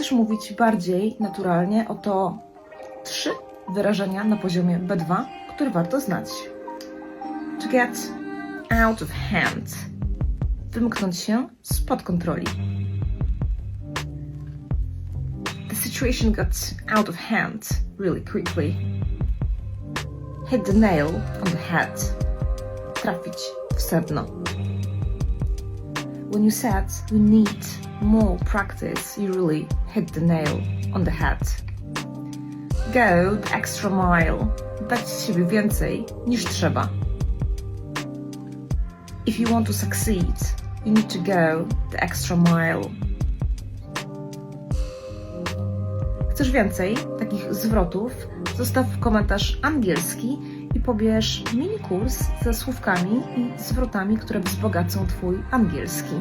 chcesz mówić bardziej naturalnie, oto trzy wyrażenia na poziomie B2, które warto znać. To get out of hand. Wymknąć się spod kontroli. The situation got out of hand really quickly. Hit the nail on the head. Trafić w sedno. When you said we need more practice, you really hit the nail on the head. Go the extra mile. Dać z siebie więcej niż trzeba. If you want to succeed, you need to go the extra mile. Chcesz więcej takich zwrotów? Zostaw komentarz angielski i pobierz mini kurs ze słówkami i zwrotami, które wzbogacą Twój angielski.